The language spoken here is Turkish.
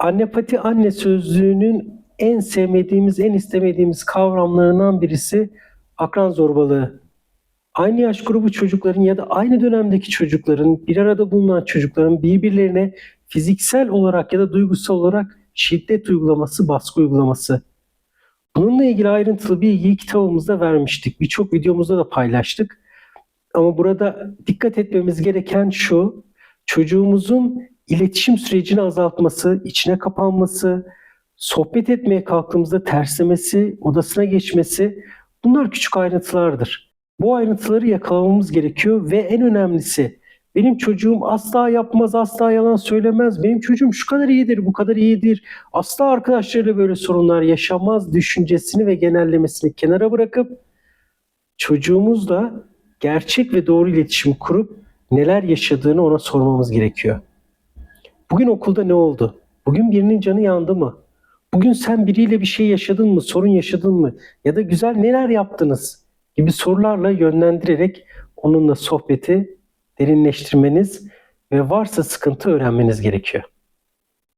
Annepati anne sözlüğünün en sevmediğimiz, en istemediğimiz kavramlarından birisi akran zorbalığı. Aynı yaş grubu çocukların ya da aynı dönemdeki çocukların, bir arada bulunan çocukların birbirlerine fiziksel olarak ya da duygusal olarak şiddet uygulaması, baskı uygulaması. Bununla ilgili ayrıntılı bilgiyi kitabımızda vermiştik. Birçok videomuzda da paylaştık. Ama burada dikkat etmemiz gereken şu, çocuğumuzun iletişim sürecini azaltması, içine kapanması, sohbet etmeye kalktığımızda terslemesi, odasına geçmesi bunlar küçük ayrıntılardır. Bu ayrıntıları yakalamamız gerekiyor ve en önemlisi benim çocuğum asla yapmaz, asla yalan söylemez. Benim çocuğum şu kadar iyidir, bu kadar iyidir. Asla arkadaşlarıyla böyle sorunlar yaşamaz düşüncesini ve genellemesini kenara bırakıp çocuğumuzla gerçek ve doğru iletişim kurup neler yaşadığını ona sormamız gerekiyor. Bugün okulda ne oldu? Bugün birinin canı yandı mı? Bugün sen biriyle bir şey yaşadın mı? Sorun yaşadın mı? Ya da güzel neler yaptınız? Gibi sorularla yönlendirerek onunla sohbeti derinleştirmeniz ve varsa sıkıntı öğrenmeniz gerekiyor.